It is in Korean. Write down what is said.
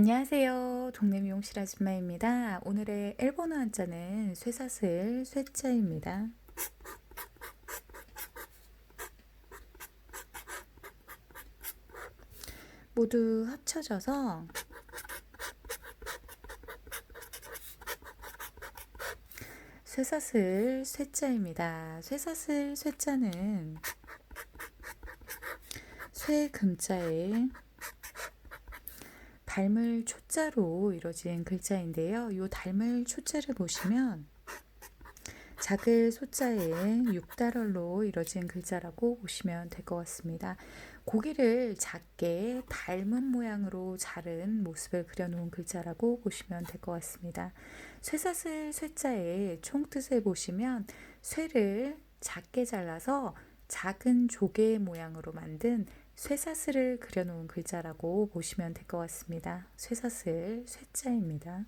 안녕하세요. 동네 미용실 아줌마입니다. 오늘의 일본어 한자는 쇠사슬 쇠자입니다. 모두 합쳐져서 쇠사슬 쇠자입니다. 쇠사슬 쇠자는 쇠 금자에 닮을 초자로 이루어진 글자인데요. 이 닮을 초자를 보시면 작을 소자에 육달월로 이루어진 글자라고 보시면 될 것 같습니다. 고기를 작게 닮은 모양으로 자른 모습을 그려놓은 글자라고 보시면 될 것 같습니다. 쇠사슬 쇠자의 총뜻을 보시면 쇠를 작게 잘라서 작은 조개 모양으로 만든 쇠사슬을 그려놓은 글자라고 보시면 될 것 같습니다. 쇠사슬 쇠자입니다.